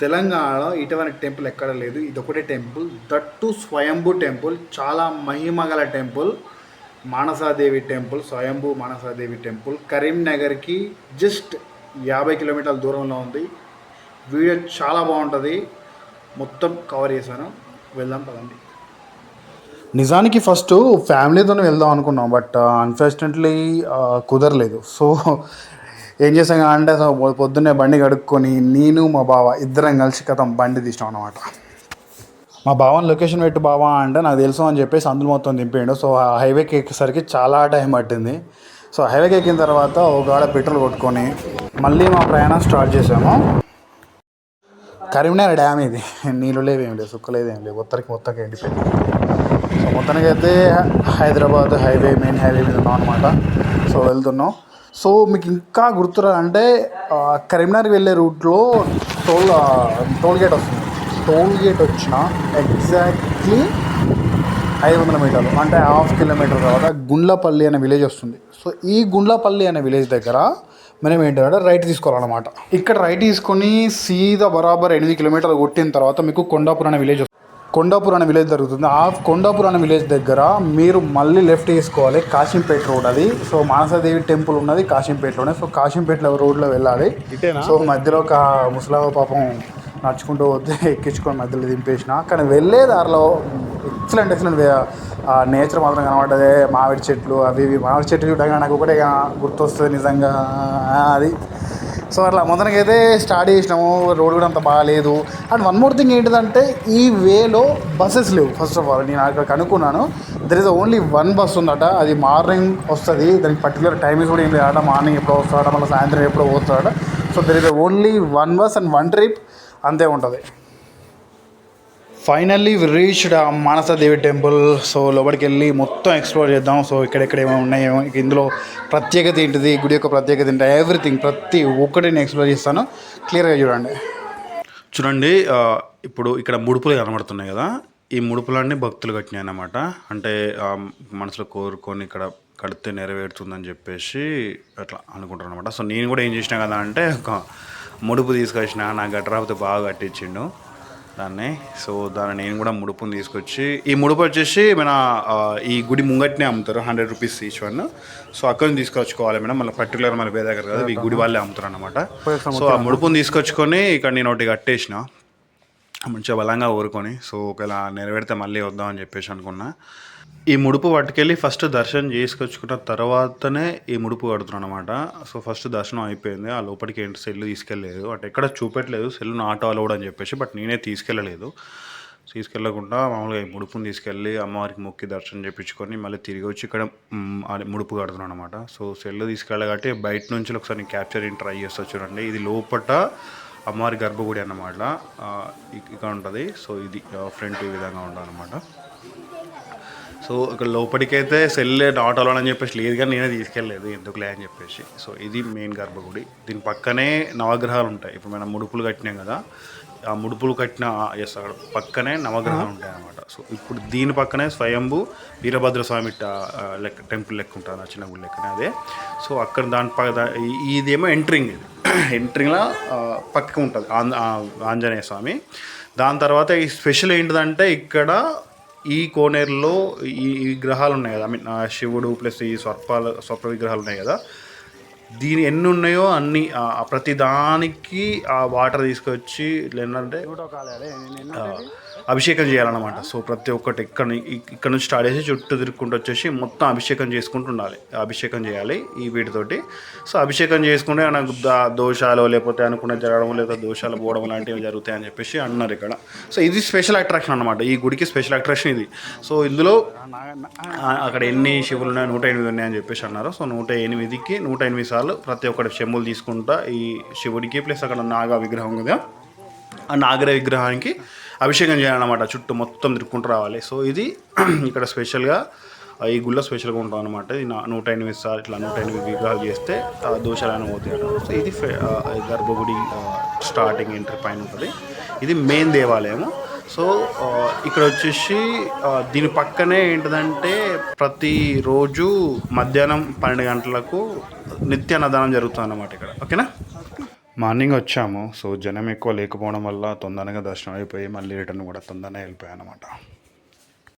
తెలంగాణలో ఇటువంటి టెంపుల్ ఎక్కడ లేదు. ఇది ఒకటే టెంపుల్. That Swayambhu temple. చాలా మహిమగల టెంపుల్. మానసాదేవి టెంపుల్ స్వయంభూ మానసాదేవి టెంపుల్. కరీంనగర్కి జస్ట్ యాభై కిలోమీటర్ల దూరంలో ఉంది. వీడియో చాలా బాగుంటుంది. మొత్తం కవర్ చేశాను. వెళ్దాం పదండి. నిజానికి ఫస్ట్ ఫ్యామిలీతో వెళ్దాం అనుకున్నాం. బట్ uh, అన్ఫార్చునేట్లీ uh, కుదరలేదు. సో ఏం చేసాం అంటే పొద్దున్నే బండి కడుక్కొని నేను మా బావ ఇద్దరం కలిసి కథం బండి తీసినాం అనమాట మా బావని లొకేషన్ పెట్టు బావా అంటే నాకు తెలుసు అని చెప్పేసి అందులో మొత్తం దింపేయండు. సో ఆ హైవేకి ఎక్కేసరికి చాలా టైం పట్టింది. సో హైవేకి ఎక్కిన తర్వాత ఒక ఆడ పెట్రోల్ కొట్టుకొని మళ్ళీ మా ప్రయాణం స్టార్ట్ చేసాము. కరీంనగర్ డ్యామ్ ఇది. నీళ్ళు లేవు ఏం లేదు సుక్క ఏం లేవు. ఉత్తరకి మొత్తానికి ఎండిపోయింది. సో మొత్తానికి అయితే హైదరాబాద్ హైవే మెయిన్ హైవే మీద ఉన్నాం అనమాట సో వెళ్తున్నాం. సో మీకు ఇంకా గుర్తురా అంటే కరీంనగర్ వెళ్ళే రూట్లో టోల్ టోల్గేట్ టోల్ గేట్ వస్తుంది. టోల్ గేట్ వచ్చిన ఎగ్జాక్ట్లీ ఐదు వందల మీటర్లు అంటే హాఫ్ కిలోమీటర్ తర్వాత గుండ్లపల్లి అనే విలేజ్ వస్తుంది. సో ఈ గుండ్లపల్లి అనే విలేజ్ దగ్గర మనం ఏంటంటే రైట్ తీసుకోవాలన్నమాట. ఇక్కడ రైట్ తీసుకొని సీదా బరాబర్ ఎనిమిది కిలోమీటర్లు కొట్టిన తర్వాత మీకు కొండాపూర్ అనే విలేజ్ వస్తుంది. కొండాపూర్ అనే విలేజ్ జరుగుతుంది. ఆ కొండాపూర్ అనే విలేజ్ దగ్గర మీరు మళ్ళీ లెఫ్ట్ తీసుకోవాలి కాశీంపేట రోడ్ అది. సో మానసాదేవి టెంపుల్ ఉన్నది కాశీంపేటలోనే. సో కాశీంపేట రోడ్లో వెళ్ళాలి. సో మధ్యలో ఒక ముసలావ పాపం నడుచుకుంటూ పోతే ఎక్కించుకొని మధ్యలో దింపేసిన. కానీ వెళ్ళే దారిలో ఎక్సలెంట్ ఎక్సలెంట్ నేచర్ మాత్రం కనబడ్డదే. మామిడి చెట్లు అవి ఇవి. మామిడి చెట్లు చూడగా నాకు ఒకటే గుర్తొస్తుంది నిజంగా. అది. సో అట్లా మొదటికైతే స్టార్ట్ చేసినాము రోడ్ కూడా అంత బాగాలేదు. అండ్ వన్ మోర్ థింగ్ ఏంటిదంటే ఈ వేలో బస్సెస్ లేవు ఫస్ట్ ఆఫ్ ఆల్ నేను అక్కడ కనుక్కున్నాను there is only one bus ఉందట అది మార్నింగ్ వస్తుంది దానికి పర్టికులర్ టైమింగ్స్ కూడా ఏం లేదట మార్నింగ్ ఎప్పుడో వస్తాడట మళ్ళీ సాయంత్రం ఎప్పుడో వస్తాడట so there is only one bus and one trip అంతే ఉంటుంది. Finally reached Manasadevi temple so లోపలికి వెళ్ళి మొత్తం ఎక్స్ప్లోర్ చేద్దాం. సో ఇక్కడెక్కడ ఏమో ఉన్నాయేమో ఇందులో ప్రత్యేకత ఏంటిది గుడి యొక్క ప్రత్యేకత ఏంటి ఎవ్రీథింగ్ ప్రతి ఒక్కటి నేను ఎక్స్ప్లోర్ చేస్తాను. క్లియర్గా చూడండి. చూడండి ఇప్పుడు ఇక్కడ ముడుపులు కనబడుతున్నాయి కదా. ఈ ముడుపులన్నీ భక్తులు కట్టినాయి అన్నమాట అంటే మనసులో కోరుకొని ఇక్కడ కడితే నెరవేరుతుందని చెప్పేసి అట్లా అనుకుంటారు అనమాట సో నేను కూడా ఏం చేసినా కదా అంటే ఒక ముడుపు తీసుకొచ్చిన నా గట్రాపతి బాగా కట్టించిండు. దాన్ని. సో దాన్ని నేను కూడా ముడుపుని తీసుకొచ్చి ఈ ముడుపు వచ్చేసి మన ఈ గుడి ముంగట్నే అమ్ముతారు hundred rupees each one so అక్కడ నుంచి తీసుకొచ్చుకోవాలి మేడం. మళ్ళీ పర్టికులర్ మన వేరే దగ్గర కదా ఈ గుడి వాళ్ళే అమ్ముతారు అనమాట సో ఆ ముడుపుని తీసుకొచ్చుకొని ఇక్కడ నేను ఒకటి కట్టేసిన. మంచిగా బలంగా ఊరుకొని. సో ఒకవేళ నెరవేరితే మళ్ళీ వద్దామని చెప్పేసి అనుకున్నా. ఈ ముడుపు పట్టుకెళ్ళి ఫస్ట్ దర్శనం చేసుకొచ్చుకున్న తర్వాతనే ఈ ముడుపు కడుతున్నాను అనమాట సో ఫస్ట్ దర్శనం అయిపోయింది. ఆ లోపలికి ఏంటి? సెల్ తీసుకెళ్ళలేదు. అంటే ఎక్కడ చూపెట్టలేదు. సెల్ ఆటో అలౌడ్ అని చెప్పేసి బట్ నేనే తీసుకెళ్ళలేదు. తీసుకెళ్ళకుండా మామూలుగా ఈ ముడుపుని తీసుకెళ్ళి అమ్మవారికి మొక్కి దర్శనం చేయించుకొని మళ్ళీ తిరిగి వచ్చి ఇక్కడ ముడుపు కడుతున్నాను అనమాట సో సెల్ తీసుకెళ్ళగట్టి కాబట్టి బయట నుంచి ఒకసారి క్యాప్చర్ ట్రై చేస్తా చూడండి. ఇది లోపట అమ్మవారి గర్భగుడి అన్నమాట. ఇక్కడ ఉంటుంది. సో ఇది ఫ్రంట్ ఈ విధంగా ఉంటుంది అనమాట సో ఇక్కడ లోపలికైతే సెల్ నాట్ అలౌడ్ అని చెప్పేసి లేదు కానీ నేనే తీసుకెళ్ళలేదు ఎందుకులే అని చెప్పేసి. సో ఇది మెయిన్ గర్భగుడి. దీని పక్కనే నవగ్రహాలు ఉంటాయి. ఇప్పుడు మనం ముడుపులు కట్టినాం కదా ఆ ముడుపులు కట్టిన ఎస్ అక్కడ పక్కనే నవగ్రహాలు ఉంటాయి అన్నమాట సో ఇప్పుడు దీని పక్కనే స్వయంభూ వీరభద్ర స్వామి లెక్క టెంపుల్ లెక్క ఉంటుంది ఆ చిన్న గుడి లెక్కనే అదే. సో అక్కడ దాని పక్క ఇదేమో ఎంట్రింగ్ ఇది. ఎంట్రింగ్లో పక్కకు ఉంటుంది ఆంజనేయ స్వామి. దాని తర్వాత ఈ స్పెషల్ ఏంటిదంటే ఇక్కడ ఈ కోనేరులో ఈ విగ్రహాలు ఉన్నాయి కదా. ఐ మీన్ శివుడు ప్లస్ ఈ స్వర్పాలు స్వర్ప విగ్రహాలు ఉన్నాయి కదా. దీని ఎన్ని ఉన్నాయో అన్ని ప్రతి దానికి ఆ వాటర్ తీసుకొచ్చి ఏంటంటే అభిషేకం చేయాలన్నమాట. సో ప్రతి ఒక్కటి ఇక్కడ ఇక్కడ నుంచి స్టార్ట్ చేసి చుట్టూ తిరుక్కుంటూ వచ్చేసి మొత్తం అభిషేకం చేసుకుంటూ ఉండాలి అభిషేకం చేయాలి ఈ వీటితోటి. సో అభిషేకం చేసుకుంటే మనకు దా- దోషాలు లేకపోతే అనుకున్న జరగడం లేకపోతే దోషాలు పోవడం లాంటివి జరుగుతాయి అని చెప్పేసి అన్నారు ఇక్కడ. సో ఇది స్పెషల్ అట్రాక్షన్ అనమాట ఈ గుడికి స్పెషల్ అట్రాక్షన్ ఇది. సో ఇందులో అక్కడ ఎన్ని శివులు ఉన్నాయి నూట ఎనిమిది ఉన్నాయని చెప్పేసి అన్నారు. సో నూట ఎనిమిదికి నూట ఎనిమిది సార్లు ప్రతి ఒక్కటి చెమ్ములు తీసుకుంటా ఈ శివుడికి ప్లస్ అక్కడ నాగ విగ్రహం కదా. ఆ నాగర విగ్రహానికి అభిషేకం చేయాలన్నమాట. చుట్టూ మొత్తం తిరుక్కుంటూ రావాలి. సో ఇది ఇక్కడ స్పెషల్గా ఈ గుళ్ళ స్పెషల్గా ఉంటుంది అనమాట ఇది నూట ఎనిమిది సార్లు ఇట్లా నూట ఎనిమిది విగ్రహాలు చేస్తే దోషాలను పోతాయి సో ఇది గర్భగుడి స్టార్టింగ్ ఎంట్రీ పైన ఉంటుంది. ఇది మెయిన్ దేవాలయము. సో ఇక్కడ వచ్చేసి దీని పక్కనే ఏంటిదంటే ప్రతిరోజు మధ్యాహ్నం పన్నెండు గంటలకు నిత్య అన్నదానం జరుగుతుంది అన్నమాట ఇక్కడ. ఓకేనా? మార్నింగ్ వచ్చాము. సో జనం ఎక్కువ లేకపోవడం వల్ల తొందరగా దర్శనం అయిపోయి మళ్ళీ రిటర్న్ కూడా తొందరగా వెళ్ళిపోయాను అనమాట